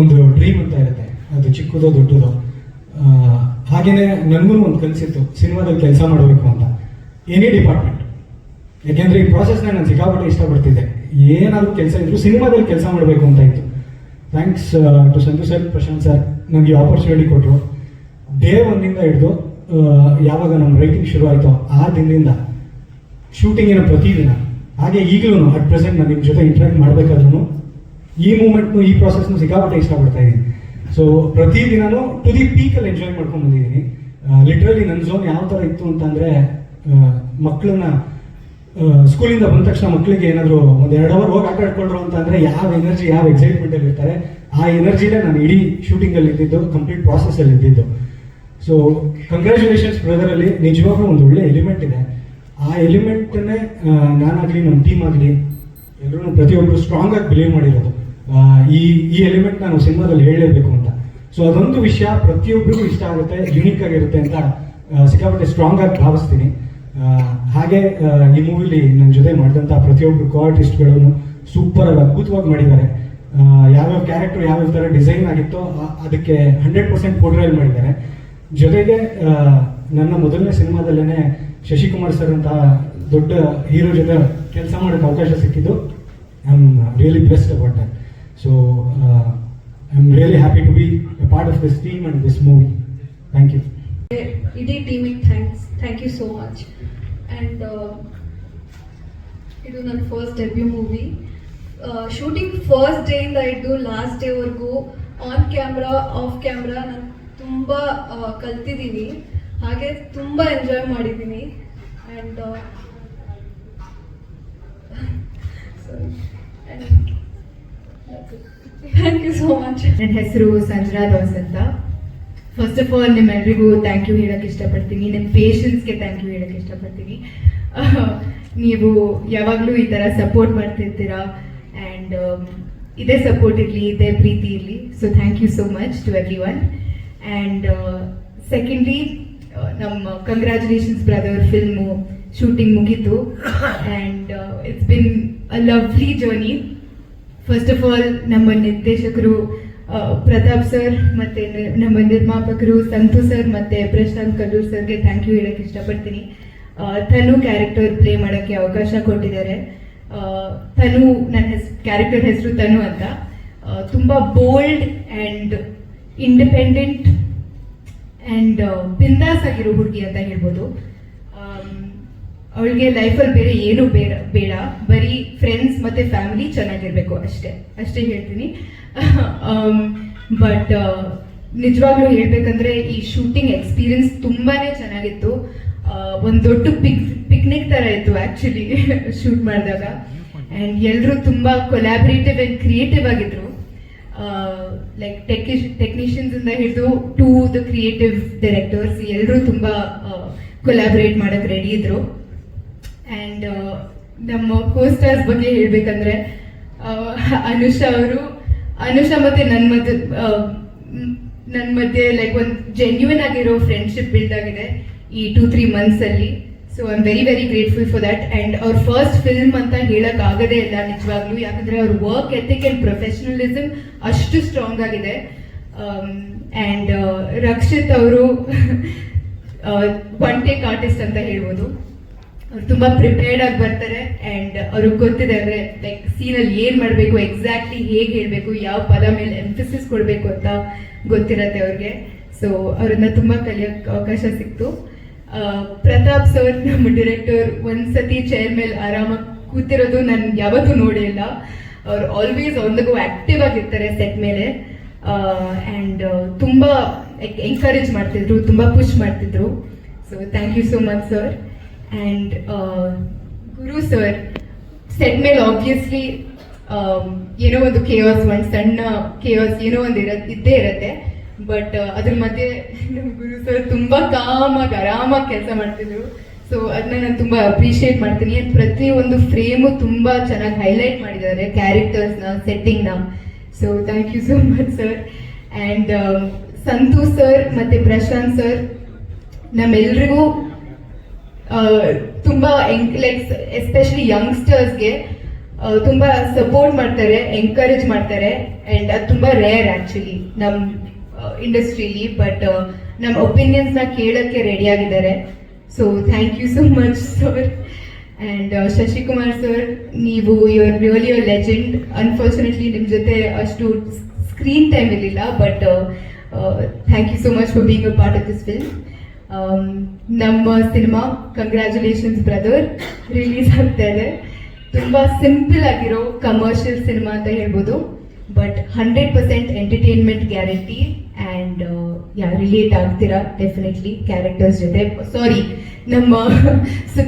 ಒಂದು ಡ್ರೀಮ್ ಅಂತ ಇರುತ್ತೆ. ಅದು ಚಿಕ್ಕದೋ ದೊಡ್ಡದೋ. ಹಾಗೆಯೇ ಹಾಗೇನೆ ನನಗೂ ಒಂದು ಕನಸಿತ್ತು ಸಿನಿಮಾದಲ್ಲಿ ಕೆಲಸ ಮಾಡಬೇಕು ಅಂತ. ಎನಿ ಡಿಪಾರ್ಟ್ಮೆಂಟ್ ಯಾಕೆಂದ್ರೆ ಈ ಪ್ರಾಸೆಸ್ನ ನಾನು ಸಿಕ್ಕಾಪಟ್ಟೆ ಇಷ್ಟಪಡ್ತಿದ್ದೆ. ಏನಾದರೂ ಕೆಲಸ ಇದ್ರು ಸಿನಿಮಾದಲ್ಲಿ ಕೆಲಸ ಮಾಡಬೇಕು ಅಂತ ಇತ್ತು. Thanks to Sanju sir Prashanth sir ನನಗೆ ಆಪರ್ಚುನಿಟಿ ಕೊಟ್ಟರು ಡೇ ಒನ್ನಿಂದ ಹಿಡಿದು ಯಾವಾಗ ನಮ್ಮ ರೈಟಿಂಗ್ ಶುರು ಆಯಿತೋ ಆ ದಿನದಿಂದ ಶೂಟಿಂಗಿನ ಪ್ರತಿದಿನ. ಹಾಗೆ ಈಗಲೂ ಅಟ್ ಪ್ರೆಸೆಂಟ್ ನಾನು ನಿಮ್ಮ ಜೊತೆ ಇಂಟ್ರಾಕ್ಟ್ ಮಾಡಬೇಕಾದ್ರೂ ಈ ಮೂಮೆಂಟ್ನು ಈ ಪ್ರಾಸೆಸ್ನು ಸಿಕ್ಕಾಪಟ್ಟೆ ಇಷ್ಟಪಡ್ತಾ ಇದ್ದೀನಿ. ಸೊ ಪ್ರತಿದಿನನೂ ಟು ದಿ ಪೀಕಲ್ಲಿ ಎಂಜಾಯ್ ಮಾಡ್ಕೊಂಡು ಬಂದಿದ್ದೀನಿ. ಲಿಟ್ರಲಿ ನನ್ನ ಝೋನ್ ಯಾವ ಥರ ಇತ್ತು ಅಂತಂದರೆ ಮಕ್ಕಳನ್ನ ಸ್ಕೂಲಿಂದ ಬಂದ ತಕ್ಷಣ ಮಕ್ಕಳಿಗೆ ಏನಾದರೂ ಒಂದು ಎರಡು ಅವರ್ ಹೋಗಿ ಆಟ ಆಡ್ಕೊಂಡ್ರು ಅಂತಂದರೆ ಯಾವ ಎನರ್ಜಿ ಯಾವ ಎಕ್ಸೈಟ್ಮೆಂಟಲ್ಲಿ ಇರ್ತಾರೆ, ಆ ಎನರ್ಜಿನೇ ನಾನು ಇಡೀ ಶೂಟಿಂಗಲ್ಲಿ ಇದ್ದಿದ್ದು ಕಂಪ್ಲೀಟ್ ಪ್ರಾಸೆಸ್ಸಲ್ಲಿ ಇದ್ದಿದ್ದು. ಸೊ ಕಂಗ್ರ್ಯಾಚುಲೇಷನ್ಸ್ ಬ್ರದರಲ್ಲಿ ನಿಜವಾಗ್ಲೂ ಒಂದು ಒಳ್ಳೆ ಎಲಿಮೆಂಟ್ ಇದೆ. ಆ ಎಲಿಮೆಂಟನ್ನೇ ನಾನಾಗಲಿ ನಮ್ಮ ಟೀಮ್ ಆಗಲಿ ಎಲ್ಲರೂ ಪ್ರತಿಯೊಬ್ಬರು ಸ್ಟ್ರಾಂಗ್ ಆಗಿ ಬಿಲೀವ್ ಮಾಡಿರೋದು. ಈ ಈ ಎಲಿಮೆಂಟ್ ನಾನು ಸಿನಿಮಾದಲ್ಲಿ ಹೇಳಲೇಬೇಕು ಅಂತ. ಸೊ ಅದೊಂದು ವಿಷಯ ಪ್ರತಿಯೊಬ್ಬರಿಗೂ ಇಷ್ಟ ಆಗುತ್ತೆ ಯುನೀಕ್ ಆಗಿರುತ್ತೆ ಅಂತ ಸಿಕ್ಕಾಪಟ್ಟೆ ಸ್ಟ್ರಾಂಗ್ ಆಗಿ ಭಾವಿಸ್ತೀನಿ. ಹಾಗೆ ಈ ಮೂವಿಲಿ ನನ್ನ ಜೊತೆ ಮಾಡಿದಂಥ ಪ್ರತಿಯೊಬ್ಬರು ಕೋ ಆರ್ಟಿಸ್ಟ್ಗಳನ್ನು ಸೂಪರ್ ಆಗಿ ಅದ್ಭುತವಾಗಿ ಮಾಡಿದ್ದಾರೆ. ಯಾವ್ಯಾವ ಕ್ಯಾರೆಕ್ಟರ್ ಯಾವ್ಯಾವ ಥರ ಡಿಸೈನ್ ಆಗಿತ್ತೋ ಅದಕ್ಕೆ ಹಂಡ್ರೆಡ್ ಪರ್ಸೆಂಟ್ ಪೋರ್ಟ್ರೇಲ್ ಮಾಡಿದ್ದಾರೆ. ಜೊತೆಗೆ ನನ್ನ ಮೊದಲನೇ ಸಿನಿಮಾದಲ್ಲೇ ಶಶಿಕುಮಾರ್ ಸರ್ ಅಂತ ದೊಡ್ಡ ಹೀರೋ ಜೊತೆ ಕೆಲಸ ಮಾಡೋಕ್ಕೆ ಅವಕಾಶ ಸಿಕ್ಕಿದ್ದು. I am really blessed about that so I am really happy to be part of this team and this movie thank you ಇಡೀ ಟೀಮಿಗೆ thanks thank you so much and uh, ಇದು ನನ್ನ first debut movie shooting first ಡೇಯಿಂದ ಹಿಡಿದು last ಡೇವರೆಗೂ on camera off camera ನಾನು ತುಂಬ ಕಲ್ತಿದ್ದೀನಿ ಹಾಗೆ ತುಂಬ ಎಂಜಾಯ್ ಮಾಡಿದ್ದೀನಿ and thank you so much ನನ್ನ ಹೆಸರು ಸಂಜನಾ ದಾಸ್ ಅಂತ. ಫಸ್ಟ್ ಆಫ್ ಆಲ್ ನಿಮ್ಮೆಲ್ರಿಗೂ ಥ್ಯಾಂಕ್ ಯು ಹೇಳಕ್ಕೆ ಇಷ್ಟಪಡ್ತೀನಿ. ನಿಮ್ಮ ಪೇಷನ್ಸ್ಗೆ ಥ್ಯಾಂಕ್ ಯು ಹೇಳಕ್ಕೆ ಇಷ್ಟಪಡ್ತೀನಿ. ನೀವು ಯಾವಾಗಲೂ ಈ ಥರ ಸಪೋರ್ಟ್ ಮಾಡ್ತಿರ್ತೀರಾ? ಆ್ಯಂಡ್ ಇದೇ ಸಪೋರ್ಟ್ ಇರಲಿ, ಇದೇ ಪ್ರೀತಿ ಇರಲಿ. So thank you so much to everyone and secondly ನಮ್ಮ ಕಂಗ್ರ್ಯಾಚುಲೇಷನ್ಸ್ ಬ್ರದರ್ ಫಿಲ್ಮು ಶೂಟಿಂಗ್ ಮುಗೀತು. And it's been a lovely journey first of all ನಮ್ಮ ನಿರ್ದೇಶಕರು ಪ್ರತಾಪ್ ಸರ್ ಮತ್ತೆ ನಮ್ಮ ನಿರ್ಮಾಪಕರು ಸಂತು ಸರ್ ಮತ್ತೆ ಪ್ರಶಾಂತ್ ಕಲ್ಲೂರ್ ಸರ್ಗೆ ಥ್ಯಾಂಕ್ ಯು ಹೇಳಕ್ಕೆ ಇಷ್ಟಪಡ್ತೀನಿ. ತನು ಕ್ಯಾರೆಕ್ಟರ್ ಪ್ಲೇ ಮಾಡೋಕ್ಕೆ ಅವಕಾಶ ಕೊಟ್ಟಿದ್ದಾರೆ. ತನು ನನ್ನ ಹೆಸ್ ಕ್ಯಾರೆಕ್ಟರ್ ಹೆಸರು ತನು ಅಂತ. ತುಂಬ ಬೋಲ್ಡ್ ಆ್ಯಂಡ್ ಇಂಡಿಪೆಂಡೆಂಟ್ ಆ್ಯಂಡ್ ಬಿಂದಾಸ್ ಆಗಿರೋ ಹುಡುಗಿ ಅಂತ ಹೇಳ್ಬೋದು. ಅವಳಿಗೆ ಲೈಫಲ್ಲಿ ಬೇರೆ ಏನು ಬೇಡ ಬೇಡ. ಬರೀ ಫ್ರೆಂಡ್ಸ್ ಮತ್ತೆ ಫ್ಯಾಮಿಲಿ ಚೆನ್ನಾಗಿರಬೇಕು ಅಷ್ಟೇ. ಅಷ್ಟೇ ಹೇಳ್ತೀನಿ. ಬಟ್ ನಿಜವಾಗ್ಲೂ ಹೇಳ್ಬೇಕಂದ್ರೆ ಈ ಶೂಟಿಂಗ್ ಎಕ್ಸ್ಪೀರಿಯನ್ಸ್ ತುಂಬಾನೇ ಚೆನ್ನಾಗಿತ್ತು. ಒಂದು ದೊಡ್ಡ ಪಿಕ್ ಪಿಕ್ನಿಕ್ ತರ ಇತ್ತು ಆಕ್ಚುಲಿ ಶೂಟ್ ಮಾಡಿದಾಗ. ಆ್ಯಂಡ್ ಎಲ್ಲರೂ ತುಂಬಾ ಕೊಲ್ಯಾಬರೇಟಿವ್ ಆ್ಯಂಡ್ ಕ್ರಿಯೇಟಿವ್ ಆಗಿದ್ರು. ಲೈಕ್ ಟೆಕ್ನಿಷ್ ಟೆಕ್ನಿಷಿಯನ್ಸ್ ಇಂದ ಹಿಡಿದು ಟು ದ ಕ್ರಿಯೇಟಿವ್ ಡೈರೆಕ್ಟರ್ಸ್ ಎಲ್ಲರೂ ತುಂಬಾ ಕೊಲ್ಯಾಬ್ರೇಟ್ ಮಾಡಕ್ ರೆಡಿ ಇದ್ರು. ಆ್ಯಂಡ್ ನಮ್ಮ ಕೋಸ್ಟರ್ಸ್ ಬಗ್ಗೆ ಹೇಳಬೇಕಂದ್ರೆ ಅನುಷ ಅವರು, ಅನುಷಾ ಮತ್ತೆ ನನ್ನ ಮಧ್ಯ ನನ್ನ ಮಧ್ಯೆ ಲೈಕ್ ಒಂದು ಜೆನ್ಯೂನ್ ಆಗಿರೋ ಫ್ರೆಂಡ್ಶಿಪ್ ಬಿಲ್ಡ್ ಆಗಿದೆ ಈ two three ಮಂತ್ಸಲ್ಲಿ so I am very very grateful for that and ಅವ್ರ ಫಸ್ಟ್ ಫಿಲ್ಮ್ ಅಂತ ಹೇಳಕ್ ಆಗದೇ ಇಲ್ಲ ನಿಜವಾಗ್ಲೂ. ಯಾಕಂದರೆ ಅವ್ರ ವರ್ಕ್ ಎಥಿಕ್ ಆ್ಯಂಡ್ ಪ್ರೊಫೆಷನಲಿಸಮ್ ಅಷ್ಟು ಸ್ಟ್ರಾಂಗ್ ಆಗಿದೆ. ಆ್ಯಂಡ್ ರಕ್ಷಿತ್ ಅವರು ಒನ್ ಟೇಕ್ ಆರ್ಟಿಸ್ಟ್ ಅಂತ ಹೇಳ್ಬೋದು. ತುಂಬಾ ಪ್ರಿಪೇರ್ಡ್ ಆಗಿ ಬರ್ತಾರೆ ಅಂಡ್ ಅವ್ರಿಗೆ ಗೊತ್ತಿದೆ ಅಂದ್ರೆ ಲೈಕ್ ಸೀನಲ್ಲಿ ಏನ್ ಮಾಡ್ಬೇಕು ಎಕ್ಸಾಕ್ಟ್ಲಿ ಹೇಗೆ ಹೇಳ್ಬೇಕು, ಯಾವ ಪದ ಮೇಲೆ ಎಂಫಸಿಸ್ ಕೊಡ್ಬೇಕು ಅಂತ ಗೊತ್ತಿರತ್ತೆ ಅವ್ರಿಗೆ. ಸೊ ಅವ್ರನ್ನ ತುಂಬಾ ಕಲಿಯೋಕ್ ಅವಕಾಶ ಸಿಕ್ತು. ಪ್ರತಾಪ್ ಸರ್ ನಮ್ಮ ಡಿರೆಕ್ಟರ್ ಒಂದ್ಸತಿ ಚೇರ್ ಮೇಲೆ ಆರಾಮಾಗಿ ಕೂತಿರೋದು ನಾನು ಯಾವತ್ತೂ ನೋಡಿಲ್ಲ ಅವ್ರು always on the go active ಆಗಿರ್ತಾರೆ ಸೆಟ್ ಮೇಲೆ. ಆ್ಯಂಡ್ ತುಂಬಾ ಎನ್ಕರೇಜ್ ಮಾಡ್ತಿದ್ರು, ತುಂಬಾ ಪುಷ್ ಮಾಡ್ತಿದ್ರು. So thank you so much sir and Guru sir set ಮೇಲೆ ಆಬ್ವಿಯಸ್ಲಿ ಏನೋ ಒಂದು ಕೇವಾಸ್ ಒಂದು ಸಣ್ಣ ಕೇವಾಸ್ ಏನೋ ಒಂದು ಇರ ಇದ್ದೇ ಇರತ್ತೆ ಬಟ್ ಅದ್ರ ಮಧ್ಯೆ ನಮ್ಮ ಗುರು ಸರ್ ತುಂಬ ಕಾಮಾಗಿ ಆರಾಮಾಗಿ ಕೆಲಸ ಮಾಡ್ತಿದ್ರು. ಸೊ ಅದನ್ನ ನಾನು ತುಂಬ ಅಪ್ರಿಷಿಯೇಟ್ ಮಾಡ್ತೀನಿ. ಪ್ರತಿಯೊಂದು ಫ್ರೇಮು ತುಂಬ ಚೆನ್ನಾಗಿ ಹೈಲೈಟ್ ಮಾಡಿದ್ದಾರೆ ಕ್ಯಾರೆಕ್ಟರ್ಸ್ನ ಸೆಟ್ಟಿಂಗ್ನ so thank you so much sir and Santhu sir ಮತ್ತು ಪ್ರಶಾಂತ್ ಸರ್ ನಮ್ಮೆಲ್ರಿಗೂ ತುಂಬಾ ಲೈಕ್ ಎಸ್ಪೆಷಲಿ ಯಂಗ್ಸ್ಟರ್ಸ್ಗೆ ತುಂಬ ಸಪೋರ್ಟ್ ಮಾಡ್ತಾರೆ ಎನ್ಕರೇಜ್ ಮಾಡ್ತಾರೆ ಆ್ಯಂಡ್ ಅದು ತುಂಬ ರೇರ್ ಆ್ಯಕ್ಚುಲಿ ನಮ್ಮ ಇಂಡಸ್ಟ್ರೀಲಿ ಬಟ್ ನಮ್ಮ ಒಪಿನಿಯನ್ಸ್ನ ಕೇಳೋಕ್ಕೆ ರೆಡಿ ಆಗಿದ್ದಾರೆ. So thank you so much sir and Shashikumar sir ನೀವು you are really a legend unfortunately ನಿಮ್ಮ ಜೊತೆ ಅಷ್ಟು ಸ್ಕ್ರೀನ್ ಟೈಮ್ ಇರಲಿಲ್ಲ but thank you so much for being a part of this film ನಮ್ಮ ಸಿನಿಮಾ ಕಂಗ್ರ್ಯಾಚುಲೇಷನ್ಸ್ ಬ್ರದರ್ ರಿಲೀಸ್ ಆಗ್ತಾ ಇದೆ. ತುಂಬ simple ಆಗಿರೋ ಕಮರ್ಷಿಯಲ್ ಸಿನಿಮಾ ಅಂತ ಹೇಳ್ಬೋದು. But hundred percent entertainment guarantee and yeah relate ಆಗ್ತೀರಾ? ಡೆಫಿನೆಟ್ಲಿ ಕ್ಯಾರೆಕ್ಟರ್ಸ್ ಜೊತೆ. ಸಾರಿ ನಮ್ಮ ಸುಧಾ